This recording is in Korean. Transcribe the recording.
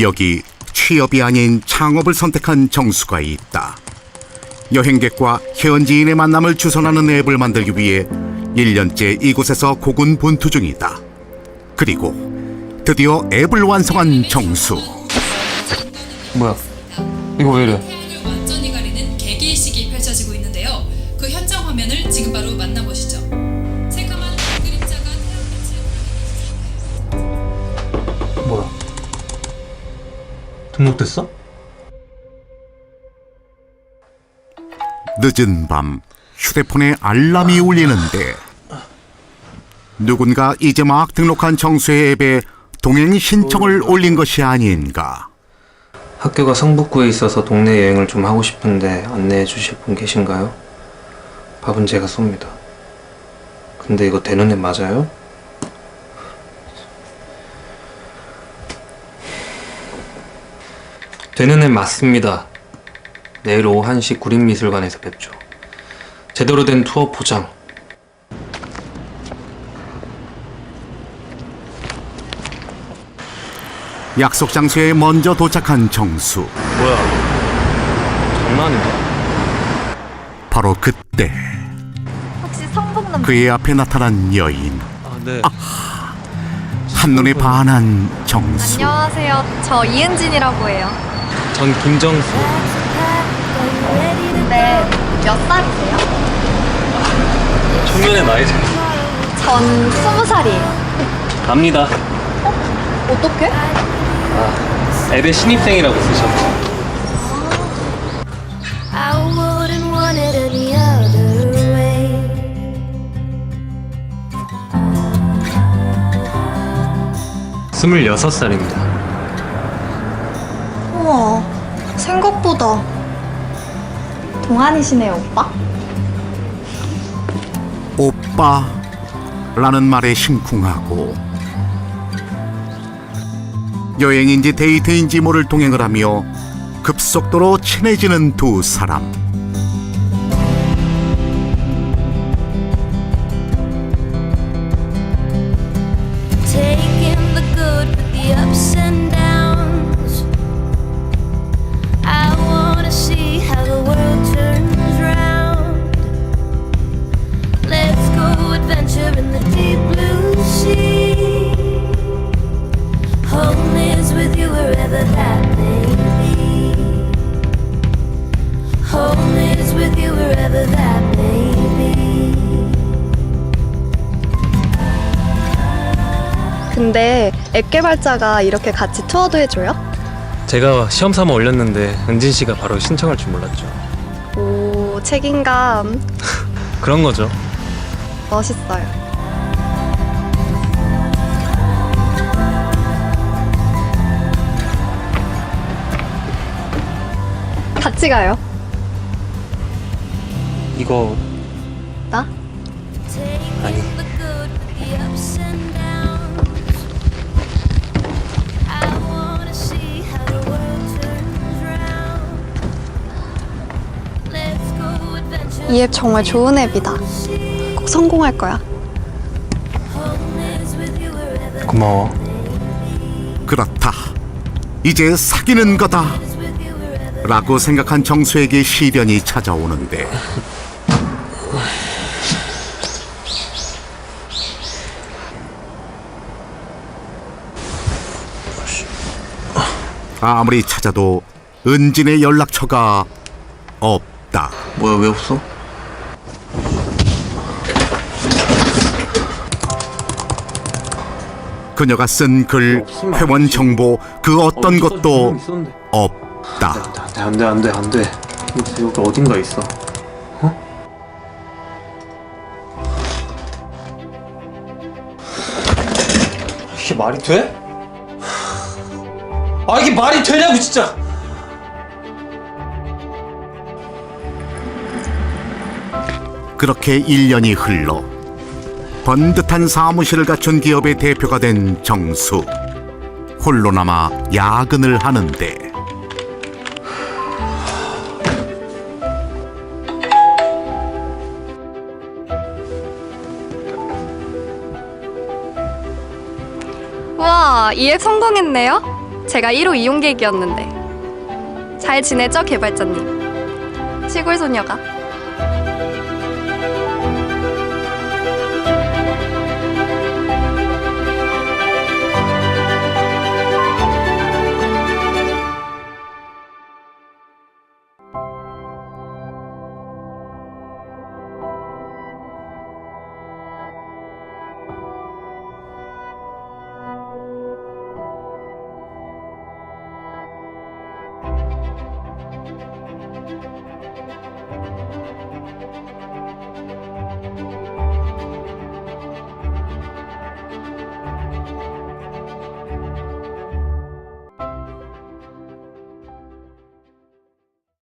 여기 취업이 아닌 창업을 선택한 정수가 있다. 여행객과 현지인의 만남을 주선하는 앱을 만들기 위해 1년째 이곳에서 고군분투 중이다. 그리고 드디어 앱을 완성한 정수. 뭐야? 이거 왜 이래? 완전히 가리는 개기식이 펼쳐지고 있는데요. 그 현장 화면을 지금 바로 만나보시죠. 등록됐어? 늦은 밤 휴대폰에 알람이 울리는데 누군가 이제 막 등록한 정수의 앱에 동행 신청을 올린 것이 아닌가. 학교가 성북구에 있어서 동네 여행을 좀 하고 싶은데 안내해 주실 분 계신가요? 밥은 제가 쏩니다. 근데 이거 되는 애 맞아요? 되는 애 맞습니다. 내일 오후 1시 구림미술관에서 뵙죠. 제대로 된 투어 포장. 약속 장소에 먼저 도착한 정수. 뭐야? 장난이야? 바로 그때 혹시 성북남 그의 앞에 나타난 여인. 아, 네. 한눈에 반한 정수. 안녕하세요. 저 이은진이라고 해요. 전 김정수. 네, 몇 살이세요? 청년의 나이죠. 전 스무 살이에요. 압니다. 어떻게? 앱에 신입생이라고 쓰셨죠. I wouldn't want it any other way. 스물여섯 살입니다. 생각보다 동안이시네요, 오빠. 오빠라는 말에 심쿵하고 여행인지 데이트인지 모를 동행을 하며 급속도로 친해지는 두 사람. 근데 앱 개발자가 이렇게 같이 투어도 해줘요? 제가 시험 삼아 올렸는데 은진 씨가 바로 신청할 줄 몰랐죠. 오, 책임감 그런 거죠. 멋있어요. 같이 가요. 이거 이 앱 정말 좋은 앱이다. 꼭 성공할 거야. 고마워. 그렇다. 이제 사귀는 거다. 라고 생각한 정수에게 시련이 찾아오는데 아무리 찾아도 은진의 연락처가 없다. 뭐야 왜 없어? 그녀가 쓴 글, 회원 정보 그 어떤 것도 있었는데. 없다. 안돼 안돼 안돼 안돼. 여기 어딘가 있어. 어? 이게 말이 돼? 아 이게 말이 되냐고 진짜. 그렇게 1년이 흘러 번듯한 사무실을 갖춘 기업의 대표가 된 정수. 홀로 남아 야근을 하는데 와, 이앱 성공했네요. 제가 1호 이용객이었는데 잘 지내죠 개발자님? 시골 소녀가 Thank you.